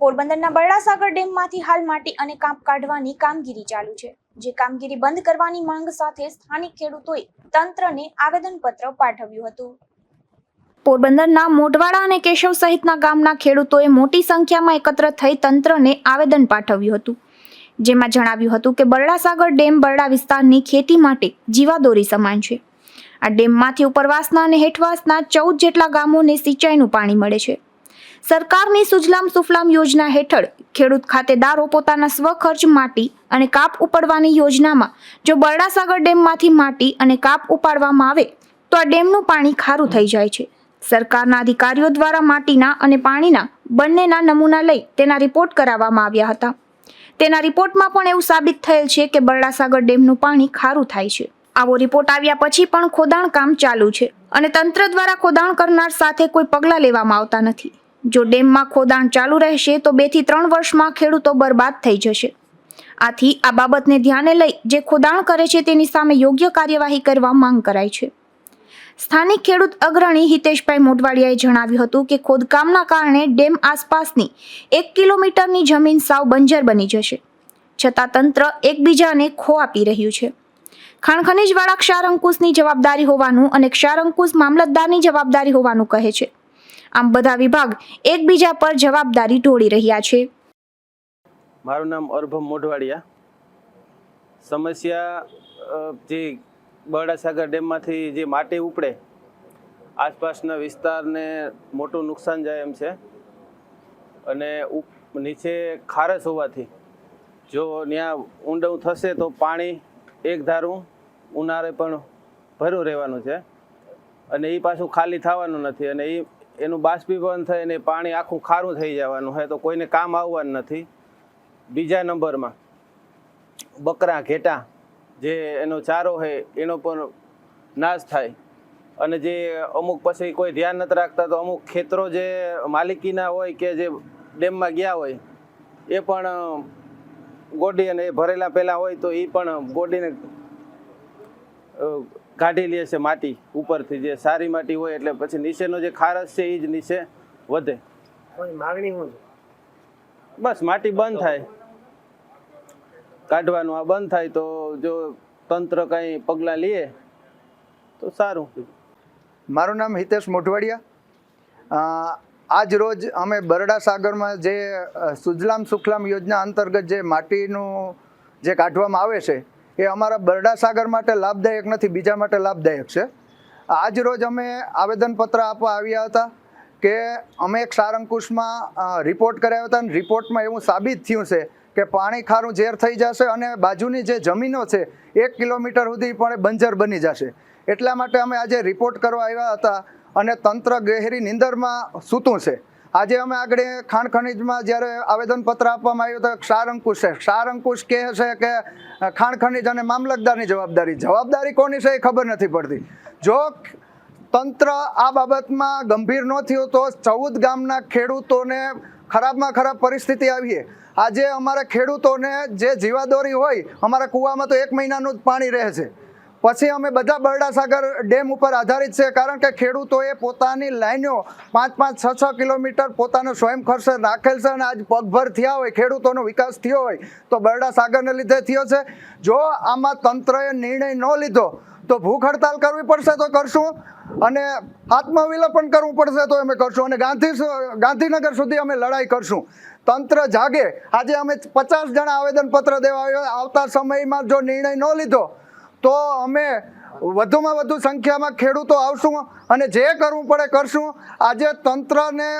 પોરબંદરના બરડાસાગર ડેમમાંથી હાલ માટી અને કાંપ કાઢવાની કામગીરી ચાલુ છે, જે કામગીરી બંધ કરવાની માંગ સાથે સ્થાનિક ખેડૂતોએ તંત્રને આવેદનપત્ર પાઠવ્યું હતું. પોરબંદરના મોઢવાડા અને કેશવ સહિતના ગામના ખેડૂતોએ મોટી સંખ્યામાં એકત્ર થઈ તંત્રને આવેદન પાઠવ્યું હતું, જેમાં જણાવ્યું હતું કે બરડાસાગર ડેમ બરડા વિસ્તારની ખેતી માટે જીવાદોરી સમાન છે. આ ડેમમાંથી ઉપરવાસના અને હેઠવાસના ચૌદ જેટલા ગામોને સિંચાઈનું પાણી મળે છે. સરકારની સુજલામ સુફલામ યોજના હેઠળ ખેડૂત ખાતેદારો પોતાના સ્વખર્ચ માટી અને કાપ ઉપાડવાની યોજનામાં જો બરડાસાગર ડેમમાંથી માટી અને કાપ ઉપાડવામાં આવે, તો આ ડેમનું પાણી ખારું થઈ જાય છે. સરકારના અધિકારીઓ દ્વારા માટીના અને પાણીના બંનેના નમૂના લઈ તેના રિપોર્ટ કરાવવામાં આવ્યા હતા. તેના રિપોર્ટમાં પણ એવું સાબિત થયેલ છે કે બરડાસાગર ડેમનું પાણી ખારું થાય છે. આવો રિપોર્ટ આવ્યા પછી પણ ખોદાણ કામ ચાલુ છે અને તંત્ર દ્વારા ખોદાણ કરનાર સાથે કોઈ પગલાં લેવામાં આવતા નથી. જો ડેમમાં ખોદાણ ચાલુ રહેશે તો બેથી ત્રણ વર્ષમાં ખેડૂતો બરબાદ થઈ જશે. આથી આ બાબતને ધ્યાને લઈ જે ખોદાણ કરે છે તેની સામે યોગ્ય કાર્યવાહી કરવા માંગ કરાઈ છે. સ્થાનિક ખેડૂત અગ્રણી હિતેશભાઈ મોટવાડિયાએ જણાવ્યું હતું કે ખોદકામના કારણે ડેમ આસપાસની એક કિલોમીટરની જમીન સાવ બંજર બની જશે. છતાં તંત્ર એકબીજાને ખો આપી રહ્યું છે. ખાણ ખનીજવાળા ક્ષાર અંકુશની જવાબદારી હોવાનું અને ક્ષાર અંકુશ મામલતદારની જવાબદારી હોવાનું કહે છે. આમ બધા વિભાગ એકબીજા પર જવાબદારી ઢોળી રહ્યા છે. મારું નામ અર્ભમ મોઢવાડિયા. સમસ્યા જે બરડાસાગર ડેમમાંથી જે માટી ઉપડે, આસપાસના વિસ્તારને મોટું નુકસાન જાય એમ છે. અને નીચે ખારસ હોવાથી, જો ત્યાં ઊંડું થશે તો પાણી એક ધારું ઉનાળે પણ ભર્યું રહેવાનું છે. અને એ પાછું ખાલી થવાનું નથી અને એ એનું બાષ્પીભવન થઈને પાણી આખું ખારું થઈ જવાનું હોય તો કોઈને કામ આવવાનું નથી. બીજા નંબરમાં બકરા ઘેટા જે એનો ચારો હોય એનો પણ નાશ થાય. અને જે અમુક પછી કોઈ ધ્યાન નથી રાખતા તો અમુક ખેતરો જે માલિકીના હોય કે જે ડેમમાં ગયા હોય એ પણ ગોડી અને એ ભરેલા પહેલાં હોય તો એ પણ ગોડીને કાઢી લે છે માટી ઉપરથી જે સારી માટી હોય એટલે પછી નીચેનો જે ખારસ છે એ જ નીચે વધે. માગણી શું છે? બસ માટી બંધ થાય. કાઢવાનું આ બંધ થાય તો જો તંત્ર કંઈ પગલાં લે તો સારું. મારું નામ હિતેશ મોઢવાડિયા. આજ રોજ અમે બરડા સાગરમાં જે સુજલામ સુખલામ યોજના અંતર્ગત જે માટીનું જે કાઢવામાં આવે છે એ અમારા બરડા સાગર માટે લાભદાયક નથી, બીજા માટે લાભદાયક છે. આજ રોજ અમે આવેદનપત્ર આપવા આવ્યા હતા કે અમે એક સારંકુશમાં રિપોર્ટ કરાવ્યા હતા અને રિપોર્ટમાં એવું સાબિત થયું છે કે પાણી ખારું ઝેર થઈ જશે અને બાજુની જે જમીનો છે, એક કિલોમીટર સુધી પણ બંજર બની જશે. એટલા માટે અમે આજે રિપોર્ટ કરવા આવ્યા હતા અને તંત્ર ગહેરી નિંદરમાં સૂતું છે. આજે અમે આગળ ખાણ ખનીજમાં જ્યારે આવેદનપત્ર આપવામાં આવ્યું તો ક્ષાર છે. ક્ષાર અંકુશ કહે છે કે ખાણ ખનીજ અને મામલતદારની જવાબદારી. જવાબદારી કોની છે એ ખબર નથી પડતી. જો તંત્ર આ બાબતમાં ગંભીર ન થયું તો ચૌદ ગામના ખેડૂતોને ખરાબમાં ખરાબ પરિસ્થિતિ આવીએ આજે અમારા ખેડૂતોને જે જીવાદોરી હોય, અમારા કૂવામાં તો એક મહિનાનું જ પાણી રહે છે. પછી અમે બધા બરડાસાગર ડેમ ઉપર આધારિત છે, કારણ કે ખેડૂતોએ પોતાની લાઈનો પાંચ પાંચ છ છ કિલોમીટર પોતાનો સ્વયં ખર્ચે રાખેલ છે અને આજ પગભર થયા હોય, ખેડૂતોનો વિકાસ થયો હોય, તો બરડાસાગરને લીધે થયો છે. જો આમાં તંત્રએ નિર્ણય ન લીધો, તો ભૂખ હડતાલ કરવી પડશે તો કરશું અને આત્મવિલોપન કરવું પડશે તો અમે કરશું અને ગાંધી ગાંધીનગર સુધી અમે લડાઈ કરશું. તંત્ર જાગે. આજે અમે પચાસ જણા આવેદનપત્ર દેવા આવતા સમયમાં જો નિર્ણય ન લીધો તો અમે વધુમાં વધુ સંખ્યામાં ખેડૂતો આવશું અને જે કરવું પડે કરશું. આજે તંત્રને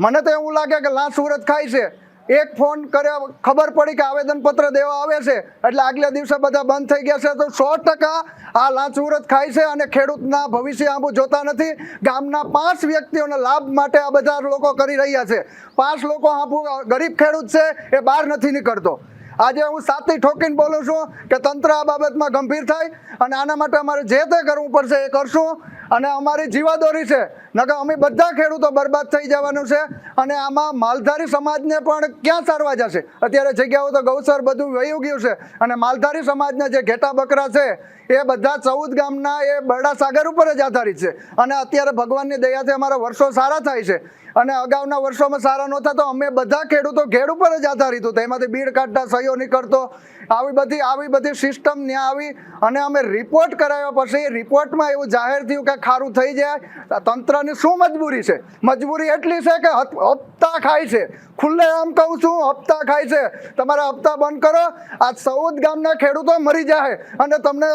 મને તો એવું લાગે કે લાશ સુરત ખાય છે. એક ફોન કર્યા, ખબર પડી કે આવેદનપત્ર દેવા આવે છે. એટલે આગલા દિવસે બધા બંધ થઈ ગયા છે. તો સો ટકા આ લાંચ સુરત ખાય છે અને ખેડૂતના ભવિષ્ય આંબુ જોતા નથી. ગામના પાંચ વ્યક્તિઓના લાભ માટે આ બધા લોકો કરી રહ્યા છે. પાંચ લોકો આંબુ, ગરીબ ખેડૂત છે, એ બહાર નથી નીકળતો. આજે હું સાતથી ઠોકીને બોલું છું કે તંત્ર આ બાબતમાં ગંભીર થાય અને આના માટે અમારે જે તે કરવું પડશે એ કરશું. અને અમારી જીવાદોરી છે. નકર અમે બધા ખેડૂતો બરબાદ થઈ જવાનું છે અને આમાં માલધારી સમાજને પણ ક્યાં સારવા જશે? અત્યારે જગ્યાઓ તો ગૌસર બધું વયું ગયું છે અને માલધારી સમાજના જે ઘેટા બકરા છે એ બધા ચૌદ ગામના એ બરડા સાગર ઉપર જ આધારિત છે. અને અત્યારે ભગવાનની દયાથી અમારા વર્ષો સારા થાય છે. અને અગાઉના વર્ષોમાં સારા નહોતા તો અમે બધા ખેડૂતો ઘેડ ઉપર જ આધારિત હતા. એમાંથી બીડ કાઢતા, સહીઓ નીકળતો, આવી બધી આવી બધી સિસ્ટમ ત્યાં આવી અને અમે રિપોર્ટ કરાવ્યા પછી રિપોર્ટમાં એવું જાહેર થયું કે ખારું થઈ જાય. તંત્રની શું મજબૂરી છે? મજબૂરી એટલી છે કે હપ- હપ્તા ખાય છે. ખુલ્લે આમ કહું છું, હપ્તા ખાય છે. તમારા હપ્તા બંધ કરો. આ ચૌદ ગામના ખેડૂતો મરી જાય અને તમને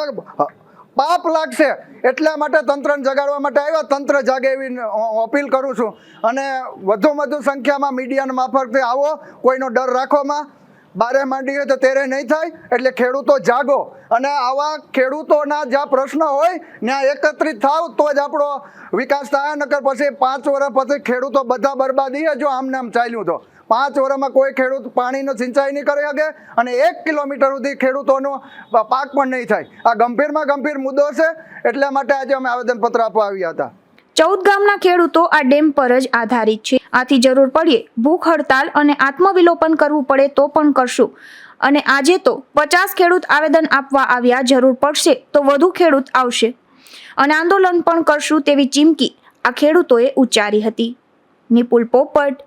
પાપ લાગશે એટલા માટે તંત્રને જગાડવા માટે આવ્યા. તંત્ર જાગે એવી અપીલ કરું છું. અને વધુ વધુ સંખ્યામાં મીડિયાના મારફતે આવો. કોઈનો ડર રાખવામાં. બારે માંડીએ તો તેરે નહીં થાય. એટલે ખેડૂતો જાગો. અને આવા ખેડૂતોના જ્યાં પ્રશ્ન હોય, ત્યાં એકત્રિત થાવ, તો જ આપણો વિકાસ થાય. નકર પછી પાંચ વર્ષ પછી ખેડૂતો બધા બરબાદી. જો આમને આમ ચાલ્યું તો. પાંચ વર્ષમાં કોઈ ખેડૂત પાણીનો સિંચાઈ નહીં કરી શકે અને એક કિલોમીટર સુધી ખેડૂતોનો પાક પણ નહીં થાય. આ ગંભીરમાં ગંભીર મુદ્દો છે. એટલા માટે આજે અમે આવેદનપત્ર આપવા આવ્યા હતા. ચૌદ ગામના ખેડૂતો આ ડેમ પર જ આધારિત છે. આથી જરૂર પડીએ ભૂખ હડતાલ અને આત્મવિલોપન કરવું પડે તો પણ કરશું. અને આજે તો પચાસ ખેડૂત આવેદન આપવા આવ્યા જરૂર પડશે તો વધુ ખેડૂત આવશે. અને આંદોલન પણ કરશું તેવી ચીમકી આ ખેડૂતોએ ઉચ્ચારી હતી. નિપુલ પોપટ